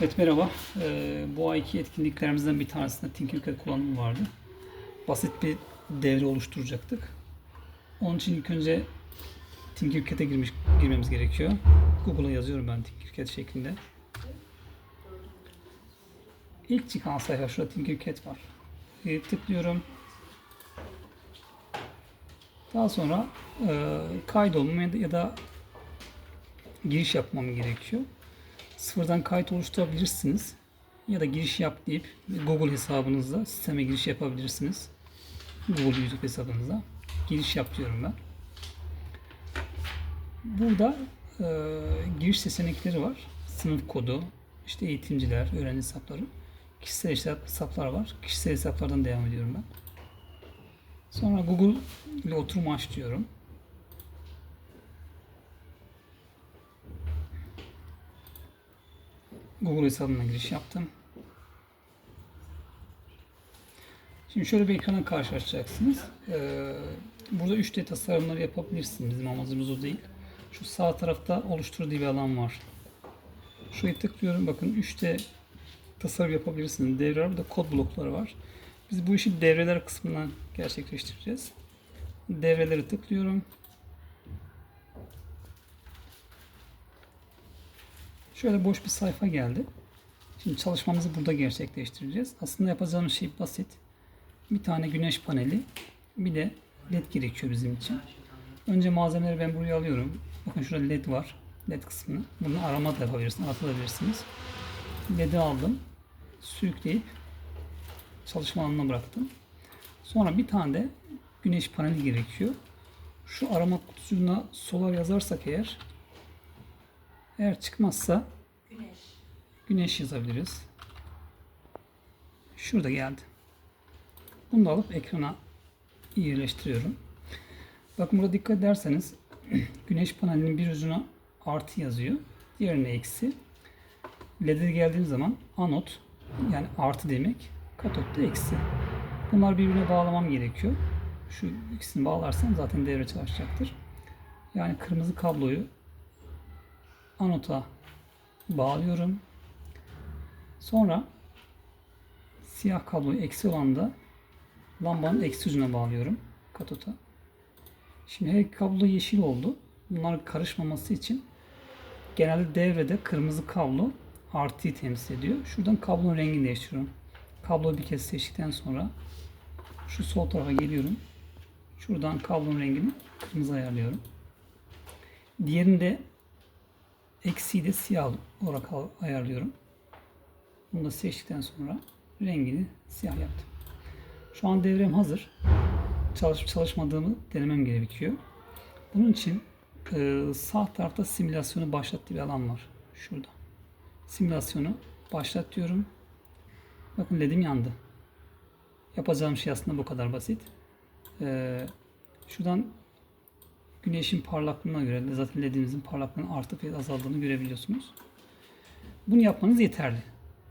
Evet merhaba. Ee, bu ayki etkinliklerimizden bir tanesinde Tinkercad kullanımı vardı. Basit bir devre oluşturacaktık. Onun için ilk önce Tinkercad'e girmiş, girmemiz gerekiyor. Google'a yazıyorum ben Tinkercad şeklinde. İlk çıkan sayfa şurada Tinkercad var. Ee, tıklıyorum. Daha sonra e, da- ya da giriş yapmam gerekiyor. Sıfırdan kayıt oluşturabilirsiniz. Ya da giriş yap deyip Google hesabınızda sisteme giriş yapabilirsiniz. Google YouTube hesabınıza. Giriş yap diyorum ben. Burada e, giriş seçenekleri var. Sınıf kodu, işte eğitimciler, öğrenci hesapları. Kişisel hesap- hesaplar var. Kişisel hesaplardan devam ediyorum ben. Sonra Google ile oturum aç diyorum. Google hesabına giriş yaptım. Şimdi şöyle bir ekrana karşılaşacaksınız. Ee, burada 3D tasarımları yapabilirsiniz. Bizim amacımız o değil. Şu sağ tarafta oluştur diye bir alan var. Şuraya tıklıyorum. Bakın 3D tasarım yapabilirsiniz. Devre var. Burada kod blokları var. Biz bu işi devreler kısmına gerçekleştireceğiz. Devreleri tıklıyorum. Şöyle boş bir sayfa geldi. Şimdi çalışmamızı burada gerçekleştireceğiz. Aslında yapacağımız şey basit. Bir tane güneş paneli, bir de led gerekiyor bizim için. Önce malzemeleri ben buraya alıyorum. Bakın şurada led var. Led kısmını. Bunu arama da yapabilirsiniz, atabilirsiniz. Led'i aldım. Sürükleyip çalışma alanına bıraktım. Sonra bir tane de güneş paneli gerekiyor. Şu arama kutusuna solar yazarsak eğer eğer çıkmazsa Güneş. güneş yazabiliriz. Şurada geldi. Bunu da alıp ekrana yerleştiriyorum. Bakın burada dikkat ederseniz güneş panelinin bir ucuna artı yazıyor. Diğerine eksi. LED'e geldiğim zaman anot yani artı demek. Katot da eksi. Bunlar birbirine bağlamam gerekiyor. Şu ikisini bağlarsam zaten devre çalışacaktır. Yani kırmızı kabloyu anota bağlıyorum. Sonra siyah kabloyu eksi olan da lambanın eksi ucuna bağlıyorum katota. Şimdi her kablo yeşil oldu. Bunlar karışmaması için genelde devrede kırmızı kablo artıyı temsil ediyor. Şuradan kablonun rengini değiştiriyorum. Kabloyu bir kez seçtikten sonra şu sol tarafa geliyorum. Şuradan kablonun rengini kırmızı ayarlıyorum. Diğerinde eksiği de siyah olarak ayarlıyorum. Bunu da seçtikten sonra rengini siyah yaptım. Şu an devrem hazır. Çalışıp çalışmadığımı denemem gerekiyor. Bunun için e, sağ tarafta simülasyonu başlat diye bir alan var. Şurada. Simülasyonu başlat diyorum. Bakın ledim yandı. Yapacağım şey aslında bu kadar basit. E, şuradan güneşin parlaklığına göre zaten ledimizin parlaklığının artıp ya da azaldığını görebiliyorsunuz. Bunu yapmanız yeterli.